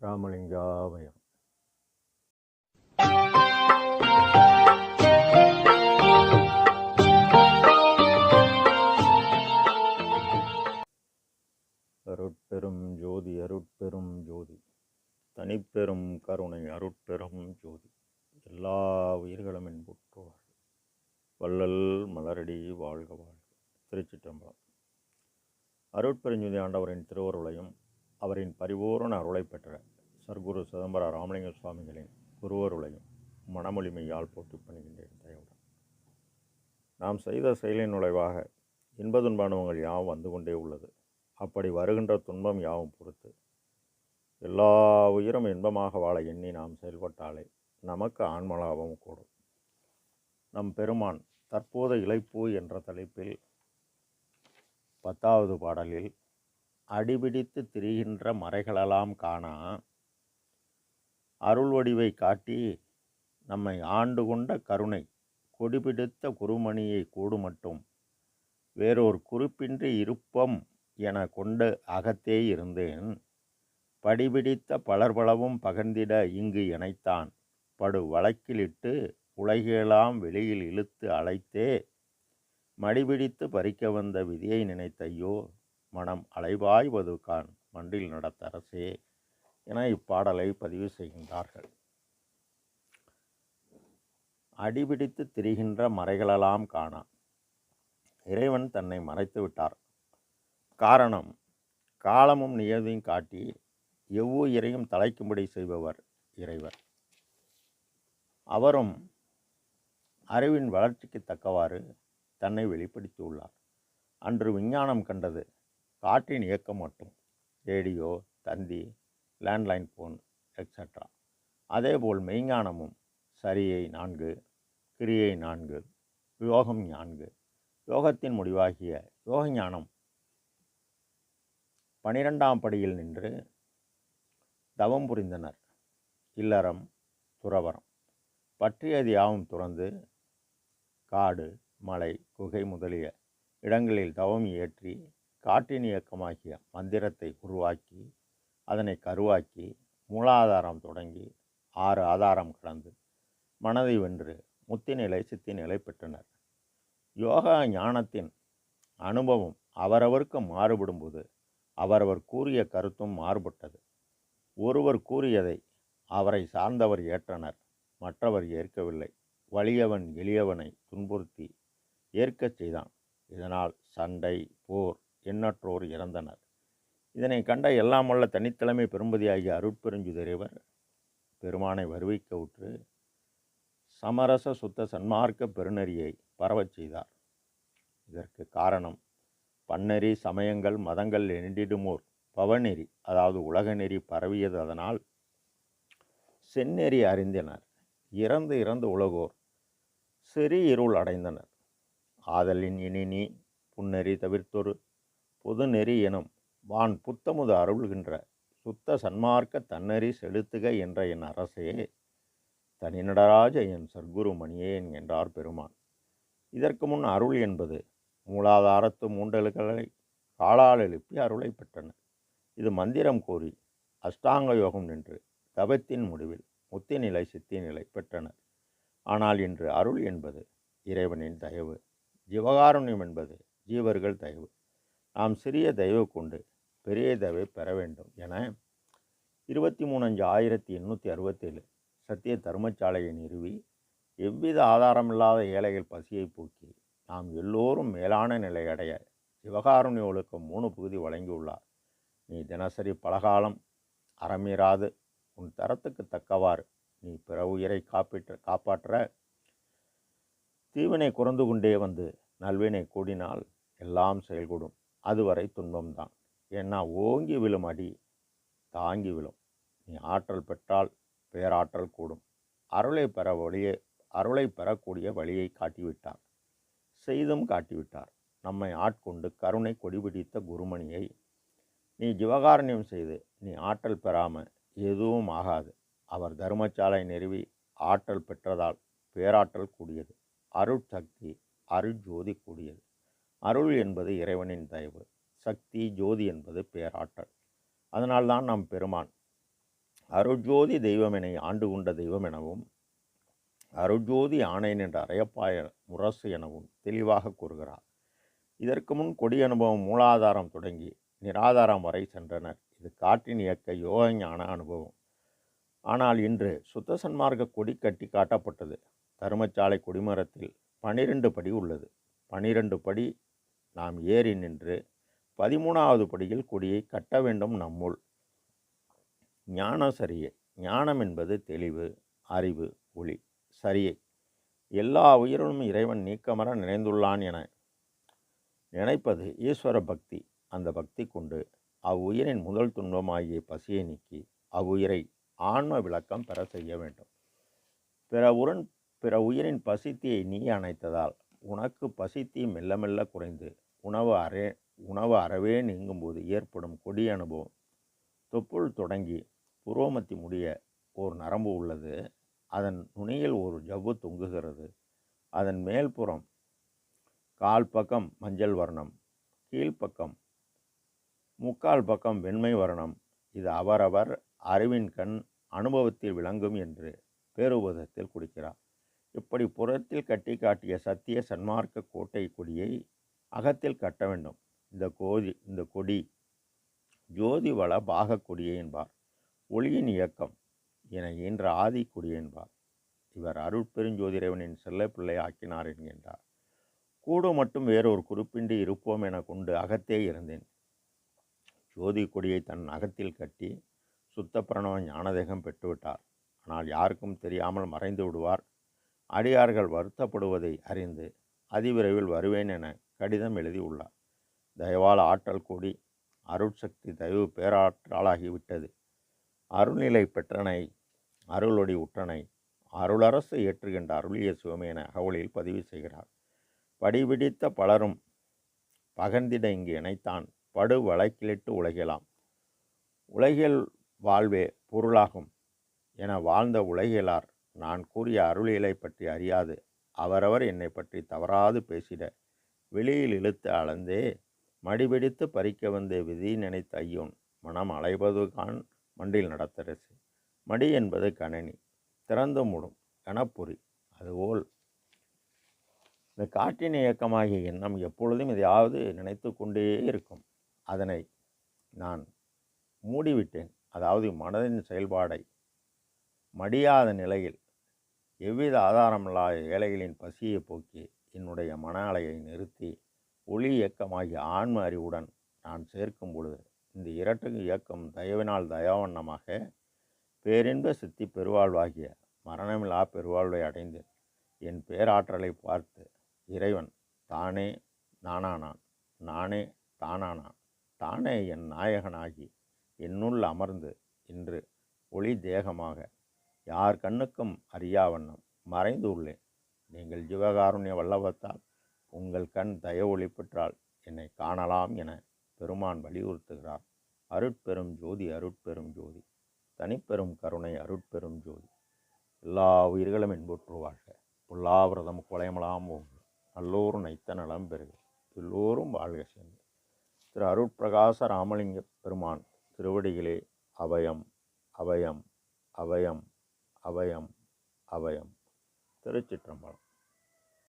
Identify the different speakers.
Speaker 1: ராமலிங்காவயம் அருட்பெரும் ஜோதி அருட்பெரும் ஜோதி. தனிப்பெரும் கருணை அருட்பெரும் ஜோதி. எல்லா உயிர்களும் என்புற்றுவார் வள்ளல் மலரடி வாழ்க வாழ்க. திருச்சிட்டம்பலம் அருட்பெருஞ்சோதி ஆண்டவரின் திருவருளையும் அவரின் பரிபூரண அருளை பெற்ற சர்க்குரு சிதம்பர ராமலிங்க சுவாமிகளின் குருவருளையும் மனமொழிமையால் போட்டி பண்ணுகின்றேன் தயவுடன். நாம் செய்த செயலின் நுழைவாக இன்ப துன்பானவங்கள் யாவும் வந்து கொண்டே உள்ளது. அப்படி வருகின்ற துன்பம் யாவும் பொறுத்து எல்லா உயிரும் இன்பமாக வாழ எண்ணி நாம் செயல்பட்டாலே நமக்கு ஆன்மலாபம் கூடும். நம் பெருமான் தற்போத இழைப்பு என்ற தலைப்பில் பத்தாவது பாடலில் அடிபிடித்து திரிகின்ற மறைகளெல்லாம் காணா அருள் வடிவை காட்டி நம்மை ஆண்டு கொண்ட கருணை கொடிபிடித்த குருமணியை கூடு மட்டும் வேறொரு குறிப்பின்றி இருப்பம் என கொண்டு அகத்தே இருந்தேன். படிபிடித்த பலர்பலவும் பகர்ந்திட இங்கு இணைத்தான். படு வழக்கிலிட்டு உலகெல்லாம் வெளியில் இழுத்து அழைத்தே மடிபிடித்து பறிக்க வந்த விதியை நினைத்தையோ மனம் அலைவாய்வது கான் மண்டில் நடத்த அரசே என இப்பாடலை பதிவு செய்கின்றார்கள். அடிபிடித்து திரிகின்ற மறைகளெல்லாம் காணா. இறைவன் தன்னை மறைத்து விட்டார். காரணம் காலமும் நியதியும் காட்டி எவ்வுயிரையும் தலைக்கும்படி செய்பவர் இறைவர். அவரும் அறிவின் வளர்ச்சிக்கு தக்கவாறு தன்னை வெளிப்படுத்தியுள்ளார். அன்று விஞ்ஞானம் கண்டது காற்றின் இயக்கம் மட்டும் ரேடியோ தந்தி லேண்ட்லைன் ஃபோன் எக்ஸட்ரா அதேபோல் மெய்ஞானமும் சரியை நான்கு கிரியை நான்கு யோகம் நான்கு. யோகத்தின் முடிவாகிய யோக ஞானம் பனிரெண்டாம் படியில் நின்று தவம் புரிந்தனர். இல்லறம் துறவரம் பற்றியது யாவும் துறந்து காடு மலை குகை முதலிய இடங்களில் தவம் இயற்றி காற்றின் இயக்கமாகிய மந்திரத்தை உருவாக்கி அதனை கருவாக்கி மூலாதாரம் தொடங்கி ஆறு ஆதாரம் கடந்து மனதை வென்று முத்திநிலை சித்திநிலை பெற்றனர். யோகா ஞானத்தின் அனுபவம் அவரவருக்கு மாறுபடும்போது அவரவர் கூறிய கருத்தும் மாறுபட்டது. ஒருவர் கூறியதை அவரை சார்ந்தவர் ஏற்றனர் மற்றவர் ஏற்கவில்லை. வலியவன் எளியவனை துன்புறுத்தி ஏற்கச் செய்தான். இதனால் சண்டை போர் எண்ணற்றோர் இறந்தனர். இதனை கண்ட எல்லாம் வல்ல தனித்தலைமை பெரும்பதியாகிய அருட்பெருஞ்சுதிரைவர் பெருமானை வருவிக்க உற்று சமரச சுத்த சன்மார்க்க பெருநெறியை பரவச் செய்தார். இதற்கு காரணம் பன்னெறி சமயங்கள் மதங்கள் எண்டிடுமோர் பவநெறி அதாவது உலக நெறி பரவியது அதனால் செந்நெறி அறிந்தனர். இறந்து இறந்து உலகோர் சிறு இருள் அடைந்தனர். ஆதலின் இனி நீ புன்னெறி தவிர்த்தொரு பொதுநெறி எனும் வான் புத்தமுது அருள்கின்ற சுத்த சன்மார்க்க தன்னறி செலுத்துக என்ற என் அரசே தனிநடராஜ என் சர்க்குரு மணியேன் என்றார் பெருமான். இதற்கு முன் அருள் என்பது மூலாதாரத்து மூண்டல்களை காலால் எழுப்பி அருளை பெற்றனர் இது மந்திரம் கூறி அஷ்டாங்க யோகம் நின்று தவத்தின் முடிவில் முத்திநிலை சித்திநிலை பெற்றனர் ஆனால் இன்று அருள் என்பது இறைவனின் தயவு ஜீவகாருண்யம் என்பது ஜீவர்கள் தயவு. நாம் சிறிய தயவு கொண்டு பெரிய தயவை பெற வேண்டும் என இருபத்தி மூணு அஞ்சு ஆயிரத்தி எண்ணூற்றி அறுபத்தேழு சத்திய தர்மச்சாலையை நிறுவி எவ்வித ஆதாரமில்லாத ஏழைகள் பசியை போக்கி நாம் எல்லோரும் மேலான நிலை அடைய ஒழுக்கம் மூணு பகுதி வழங்கியுள்ளார். நீ தினசரி பலகாலம் அறமீறாது. உன் தரத்துக்கு தக்கவாறு நீ பிற உயிரை காப்பீற்ற காப்பாற்ற. தீவினை குறைந்து கொண்டே வந்து நல்வினை கூடினால் எல்லாம் செயல்கூடும் அதுவரை துன்பம்தான். ஏன்னா ஓங்கி விழும் அடி தாங்கி விழும். நீ ஆற்றல் பெற்றால் பேராற்றல் கூடும். அருளை பெற வழியை அருளை பெறக்கூடிய வழியை காட்டிவிட்டார் செய்தும் காட்டிவிட்டார். நம்மை ஆட்கொண்டு கருணை கொடிபிடித்த குருமணியை நீ ஜிவகாரண்யம் செய்து நீ ஆற்றல் பெறாமல் எதுவும் ஆகாது. அவர் தர்மசாலை நிறுவி ஆற்றல் பெற்றதால் பேராற்றல் கூடியது. அருட்சக்தி அருட்ஜோதி கூடியது. அருள் என்பது இறைவனின் தயவு சக்தி ஜோதி என்பது பேராற்றல். அதனால்தான் நம் பெருமான். அருட்ஜோதி தெய்வமெனை ஆண்டு கொண்ட தெய்வம் எனவும் அருட்ஜோதி ஆணையன் என்ற அறையப்பாய முரசு எனவும் தெளிவாக கூறுகிறார். இதற்கு முன் கொடி அனுபவம் மூலாதாரம் தொடங்கி நிராதாரம் வரை சென்றனர். இது காற்றின் இயக்க யோகஞான அனுபவம். ஆனால் இன்று சுத்த சன்மார்க்க கொடி கட்டி காட்டப்பட்டது. தருமச்சாலை கொடிமரத்தில் பனிரெண்டு படி உள்ளது. பனிரெண்டு படி நாம் ஏறி நின்று பதிமூணாவது படியில் கொடியை கட்ட வேண்டும் நம்முள். ஞானம் சரியே. ஞானம் என்பது தெளிவு அறிவு ஒளி சரியை. எல்லா உயிரிலும் இறைவன் நீக்கமர நினைந்துள்ளான் என நினைப்பது ஈஸ்வர பக்தி. அந்த பக்தி கொண்டு அவ்வுயிரின் முதல் துன்பமாகிய பசியை நீக்கி அவ்வுயிரை ஆன்ம விளக்கம் பெற செய்ய வேண்டும். பிற உரன் பிற உயிரின் பசித்தியை நீ அணைத்ததால் உனக்கு பசித்தி மெல்ல மெல்ல குறைந்து உணவு அறே உணவு அறவே நீங்கும்போது ஏற்படும் கொடிய அனுபவம். தொப்புள் தொடங்கி புரோமத்தி முடிய ஓர் நரம்பு உள்ளது. அதன் நுனியில் ஒரு ஜவ்வு தொங்குகிறது. அதன் மேல்புறம் கால் பக்கம் மஞ்சள் வர்ணம் கீழ்ப்பக்கம் முக்கால் பக்கம் வெண்மை வர்ணம். இது அவரவர் அறிவின் கண் அனுபவத்தில் விளங்கும் என்று பேருபதத்தில் குடிக்கிறார் இப்படி புறத்தில் கட்டி காட்டிய சத்திய சன்மார்க்க கோட்டை கொடியை அகத்தில் கட்ட வேண்டும். இந்த கோதி இந்த கொடி ஜோதி வள பாக கொடியே என்பார். ஒளியின் இயக்கம் என ஈன்ற ஆதி கொடி என்பார். இவர் அருட்பெருஞ்சோதிரவனின் செல்லப்பிள்ளை ஆக்கினார் என்கின்றார். கூடு மட்டும் வேறொரு குறிப்பின்றி இருப்போம் என கொண்டு அகத்தே இருந்தேன். ஜோதி கொடியை தன் அகத்தில் கட்டி சுத்த பிரணவ ஞானதேகம் பெற்றுவிட்டார். ஆனால் யாருக்கும் தெரியாமல் மறைந்து விடுவார். அடியார்கள் வருத்தப்படுவதை அறிந்து அதிவிரைவில் வருவேன் என கடிதம் எழுதியுள்ளார் தயவால் ஆற்றல் கூடி அருட்சக்தி தயவு பேராற்றலாகிவிட்டது. அருள்நிலை பெற்றனை அருளொடி உற்றனை அருளரசு ஏற்றுகின்ற அருளிய சிவமே என அகவலில் பதிவு செய்கிறார். படிபிடித்த பலரும் பகர்ந்திட இங்கு இணைத்தான். படு வழக்கிலிட்டு உலகலாம். உலகில் வாழ்வே பொருளாகும் என வாழ்ந்த உலகிலார் நான் கூறிய அருளியலை பற்றி அறியாது. அவரவர் என்னை பற்றி தவறாது பேசிட வெளியில் இழுத்து அளந்தே மடிபிடித்து பறிக்க வந்த விதி நினைத்த ஐயோன் மனம் அலைவது கான் மண்டில் நடத்தரசு. மடி என்பது கணனி. திறந்து மூடும். கணப்பொறி அதுபோல் இந்த காற்றின் இயக்கமாகிய எண்ணம் எப்பொழுதும் எதையாவது நினைத்து கொண்டே இருக்கும். அதனை நான் மூடிவிட்டேன். அதாவது மனதின் செயல்பாடை மடியாத நிலையில் எவ்வித ஆதாரமில்லாத ஏழைகளின் பசியை போக்கி என்னுடைய மன அலையை நிறுத்தி ஒளி இயக்கமாகிய ஆன்ம அறிவுடன் நான் சேர்க்கும் பொழுது இந்த இரட்டு இயக்கம் தயவினால் தயாவண்ணமாக பேரின்ப சித்தி பெருவாழ்வாகிய மரணமில்லா பெருவாழ்வை அடைந்து என் பேராற்றலை பார்த்து இறைவன் தானே நானானான் நானே தானானான் தானே என் நாயகனாகி என்னுள் அமர்ந்து இன்று ஒளி தேகமாக யார் கண்ணுக்கும் அறியாவண்ணம் மறைந்து உள்ளேன். நீங்கள் ஜீவகாருண்ய வல்லபத்தால் உங்கள் கண் தய ஒளி பெற்றால் என்னை காணலாம் என பெருமான் வலியுறுத்துகிறார். அருட்பெரும் ஜோதி அருட்பெரும் ஜோதி. தனிப்பெரும் கருணை அருட்பெரும் ஜோதி. எல்லா உயிர்களும் இன்புற்று வாழ்க. புல்லாவிரதம் குலையமலாம் ஓங்கு. நல்லோரும் நைத்த நலம் பெறுக. எல்லோரும் வாழ்க சேர்ந்து திரு அருட்பிரகாச ராமலிங்க பெருமான் திருவடிகளே அபயம் அபயம் அபயம் அபயம் அபயம் திருச்சிற்றம்பலம்